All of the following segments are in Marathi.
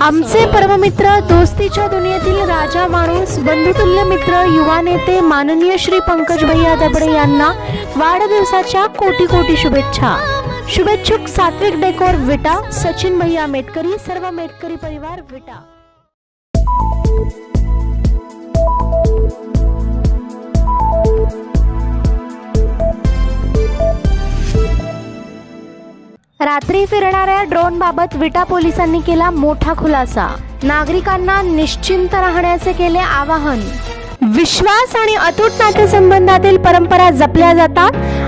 आमचे परममित्र दोस्तीच्या दुनियेतील राजा माणूस बंधुतुल्य मित्र युवा नेते माननीय श्री पंकज भैया दबडे यांना वाढदिवसाच्या कोटी कोटी शुभेच्छा. शुभेच्छुक सात्विक डेकोर विटा सचिन भैया मेटकरी सर्व मेटकरी परिवार विटा. रात्री फिरणाऱ्या ड्रोन बाबत विटा पोलिसांनी केला मोठा खुलासा. नागरिकांना निश्चिंत राहण्याचे केले आवाहन. विश्वास आणि अतूट नातेसंबंधातील परंपरा जपल्या जातात.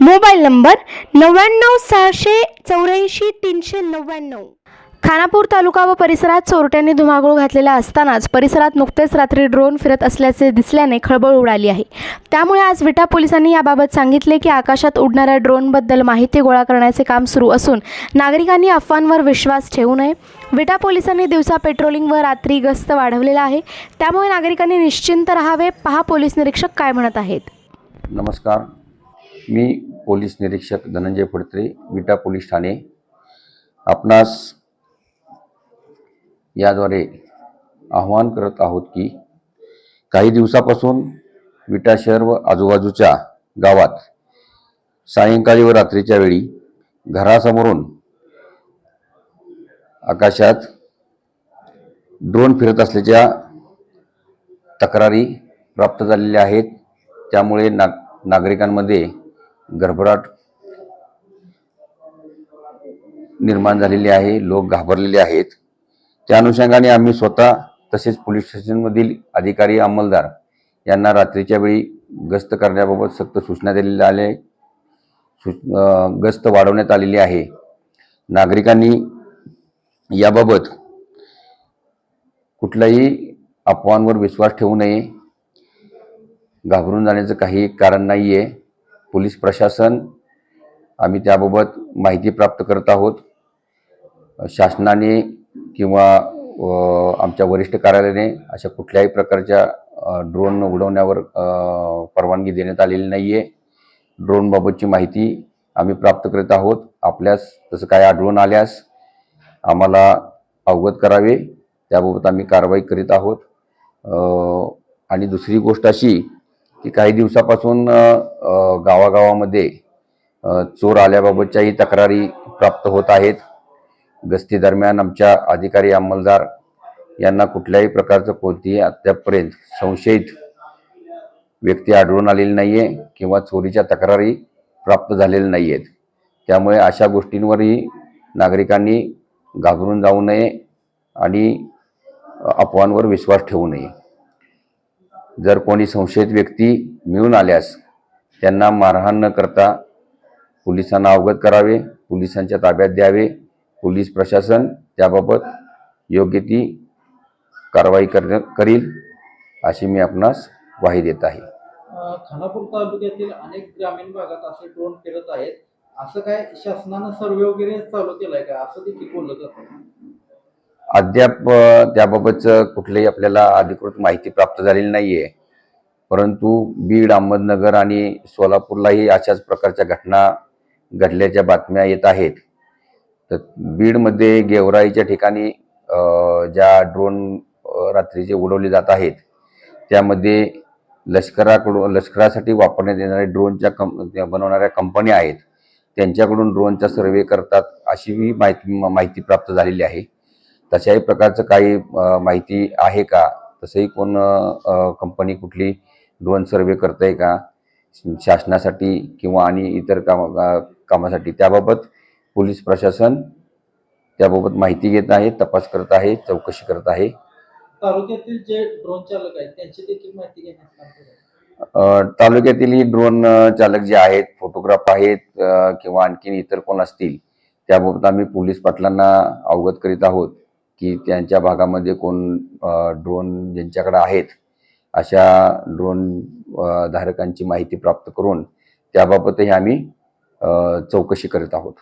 मोबाईल नंबर नव्याण्णव सहाशे चौऱ्याऐंशी तीनशे नव्याण्णव. खानापूर तालुका व परिसरात चोरट्यांनी धुमाकूळ घातलेला असतानाच परिसरात नुकतेच रात्री ड्रोन फिरत असल्याचे दिसल्याने खळबळ उडाली आहे. त्यामुळे आज विटा पोलिसांनी याबाबत सांगितले की आकाशात उडणाऱ्या ड्रोनबद्दल माहिती गोळा करण्याचे काम सुरू असून नागरिकांनी अफवांवर विश्वास ठेवू नये. विटा पोलिसांनी दिवसा पेट्रोलिंग व रात्री गस्त वाढवलेला आहे. त्यामुळे नागरिकांनी निश्चिंत राहावे. पहा पोलीस निरीक्षक काय म्हणत आहेत. नमस्कार. मी पोलीस निरीक्षक धनंजय फडत्रे विटा पोलीस ठाणे. आपणास याद्वारे आव्हान करत आहोत की काही दिवसापासून विटा शहर व आजूबाजूच्या गावात सायंकाळी व रात्रीच्या वेळी घरासमोरून आकाशात ड्रोन फिरत असल्याच्या तक्रारी प्राप्त झालेल्या आहेत. त्यामुळे ना नागरिकांमध्ये गडबडाट निर्माण झालेली आहे लोक घाबरलेले आहेत. त्या अनुषंगाने आम्ही स्वतः तसेच पोलीस स्टेशनमधील अधिकारी अंमलदार यांना रात्रीच्या वेळी गस्त करण्याबाबत सक्त सूचना दिलेल्या आल्या सूच गस्त वाढवण्यात आलेली आहे. नागरिकांनी याबाबत कुठल्याही अफवांवर विश्वास ठेवू नये. घाबरून जाण्याचं काही कारण नाही आहे पोलीस प्रशासन आम्ही त्याबाबत माहिती प्राप्त करत आहोत. शासनाने किंवा आमच्या वरिष्ठ कार्यालयाने अशा कुठल्याही प्रकारच्या ड्रोन उडवण्यावर परवानगी देण्यात आलेली नाही आहे ड्रोनबाबतची माहिती आम्ही प्राप्त करत आहोत. आपल्यास तसं काय आढळून आल्यास आम्हाला अवगत करावे. त्याबाबत आम्ही कारवाई करीत आहोत. आणि दुसरी गोष्ट अशी की काही दिवसापासून गावागावामध्ये चोर आल्याबाबतच्याही तक्रारी प्राप्त होत आहेत. गस्ती दरम्यान आमच्या अधिकारी अंमलदार यांना कुठल्याही प्रकारचं कोणतीही अद्यापपर्यंत संशयित व्यक्ती आढळून आलेली नाही आहे किंवा चोरीच्या तक्रारी प्राप्त झालेल्या नाही आहेत त्यामुळे अशा गोष्टींवरही नागरिकांनी घाबरून जाऊ नये आणि अफवांवर विश्वास ठेवू नये. जर कोणी संशयित व्यक्ती मिळून आल्यास त्यांना मारहाण न करता पोलिसांना अवगत करावे पोलिसांच्या ताब्यात द्यावे पोलीस प्रशासन त्याबाबत योग्य ती कारवाई कर करील अशी मी आपणास ग्वाही देत आहे. खानापूर तालुक्यातील अनेक ग्रामीण भागात असे ड्रोन फिरत आहेत. असं काय शासनानं सर्वे वगैरे चालू केलाय का? असं देखील बोललं जातं? अद्याप त्याबाबतचं कुठलंही आपल्याला अधिकृत माहिती प्राप्त झालेली नाही आहे परंतु बीड अहमदनगर आणि सोलापूरलाही अशाच प्रकारच्या घटना घडल्याच्या बातम्या येत आहेत. तर बीडमध्ये गेवराईच्या ठिकाणी ज्या ड्रोन रात्रीचे उडवले जात आहेत त्यामध्ये लष्कराकडून लष्करासाठी वापरण्यात येणाऱ्या ड्रोनच्या कं बनवणाऱ्या कंपन्या आहेत. त्यांच्याकडून ड्रोनचा सर्वे करतात अशीही माहिती माहिती प्राप्त झालेली आहे. तशाही प्रकारचं काही माहिती आहे का? तसंही कोण कंपनी कुठली ड्रोन सर्वे करते का? शासनासाठी किंवा आणि इतर काम कामासाठी. त्याबाबत पोलीस प्रशासन त्याबाबत माहिती घेत आहे तपास करत आहे चौकशी करत आहे. तालुक्यातील जे ड्रोन चालक आहेत त्यांची देखील माहिती घेण्यात तालुक्यातील ही ड्रोन चालक जे आहेत फोटोग्राफ आहेत किंवा आणखीन इतर कोण असतील त्याबाबत आम्ही पोलीस पाटलांना अवगत करीत आहोत. की त्यांच्या भागामध्ये कोण ड्रोन ज्यांच्याकडे आहेत अशा ड्रोन धारकांची माहिती प्राप्त करून त्याबाबतही आम्ही चौकशी करीत आहोत.